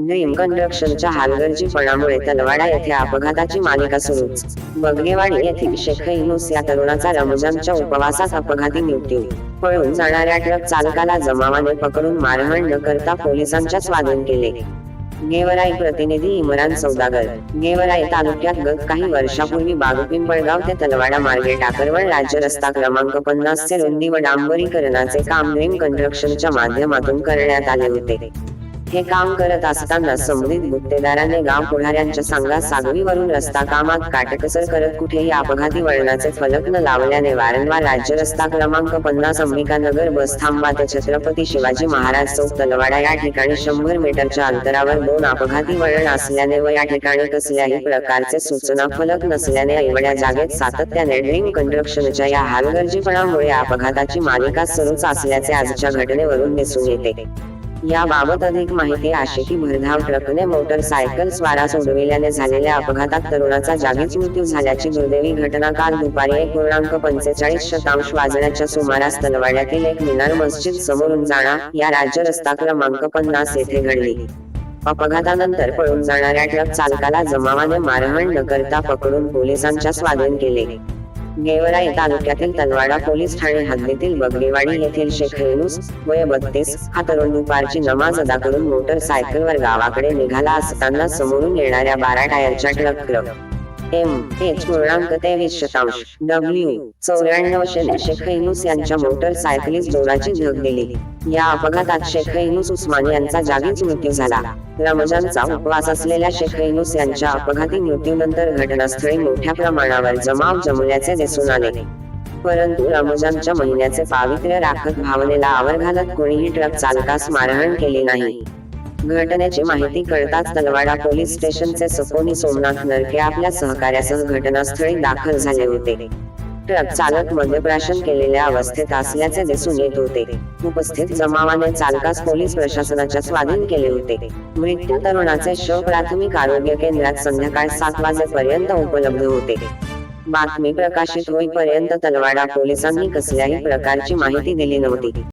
Dream कन्स्ट्रक्शनच्या हालगर्जीपणामुळे Talwara येथे अपघाताची मालिका सुरूच. बगलेवाडी येथील शेख इनुस या तरुणाचा रमजानच्या उपवासात अपघाती मृत्यू. पळून जाणाऱ्या ट्रक चालकाला जमावाने पकडून मारहाण न करता पोलिसांच्या स्वाधीन केले. गेवराई प्रतिनिधी इमरान सौदागर. गेवराई तालुक्यात गत काही वर्षापूर्वी बागपिंपळगाव ते तलवाडा मार्गे टाकरवळ राज्य रस्ता क्रमांक पन्नास चे रुंदी व डांबरीकरणाचे काम ड्रीम कन्स्ट्रक्शनच्या माध्यमातून करण्यात आले होते. हे काम करत असताना संबंधित गुत्तेदाराने गाव पुढाऱ्यांच्या सांगा सागवीवरून रस्ता कामात काटकसर करत कुठेही अपघाती वळणाचे फलक न लावल्याने वारंवार राज्य रस्ता क्रमांक पन्नास अंबिकानगर बस थांबा ते छत्रपती शिवाजी महाराज चौक तलवाडा या ठिकाणी शंभर मीटरच्या अंतरावर दोन अपघाती वळण असल्याने व या ठिकाणी कसल्याही प्रकारचे सूचना फलक नसल्याने एवढ्या जागेत सातत्याने ड्रीम कंस्ट्रक्शनच्या या हालगर्जीपणामुळे अपघाताची मालिका सुरूच असल्याचे आजच्या घटनेवरून दिसून येते. याबाबत अधिक माहिती आशिकी भरधाव ट्रकने मोटरसायकल स्वारा सोडविल्याने झालेल्या अपघातात तरुणाचा जागीच मृत्यू झाल्याची दुर्दैवी घटना काल दुपारी एक पूर्णांक पंचेचाळीस शतांश वाजण्याच्या सुमारास तलवाड्यातील एक मिनार मस्जिद समोरून जाणा या राज्य रस्ता क्रमांक पन्नास येथे घडली. अपघातानंतर पळून जाणाऱ्या ट्रक चालकाला जमावाने मारहाण न करता पकडून पोलिसांच्या स्वाधीन केले. गेवराई तालुक्यातील तलवाडा पोलीस ठाणे हद्दीतील बगलेवाडी येथील शेख युनुस वय बत्तीस हा तरुण दुपारची नमाज अदा करून मोटरसायकलवर गावाकडे निघाला असताना समोरून येणाऱ्या बारा टायरच्या ट्रक एम एच पूर्णांक तेवीस शतांश डब्ल्यू चौऱ्याण्णव शेख हैनुस यांच्या मोटरसायकलीस जोराची धग दिली या अपघातात शेख हैनुस उस्मान यांचा जागीच मृत्यू झाला. रमजानचा उपवास असलेल्या शेख हैनुस यांच्या अपघाती मृत्यूनंतर घटनास्थळी मोठ्या प्रमाणावर जमाव जमल्याचे दिसून आले. परंतु रमजानच्या महिन्याचे पावित्र्य राखत भावनेला आवर घालत कोणीही ट्रक चालकास मारहाण केली नाही. घटनेची माहिती कळताच तलवाडा पोलीस स्टेशनचे सपोनी सोमनाथ नरके आपल्या सहकार्यासह घटनास्थळी दाखल झाले होते. ट्रक चालक मद्यप्राशन केलेल्या अवस्थेत असल्याचे दिसून येत होते. उपस्थित जमावाने चालकास पोलीस प्रशासनाच्या स्वाधीन केले होते. मृत्यू तरुणाचे शव प्राथमिक आरोग्य केंद्रात संध्याकाळ सात वाजेपर्यंत उपलब्ध होते. बातमी प्रकाशित होईपर्यंत तलवाडा पोलिसांनी कसल्याही प्रकारची माहिती दिली नव्हती.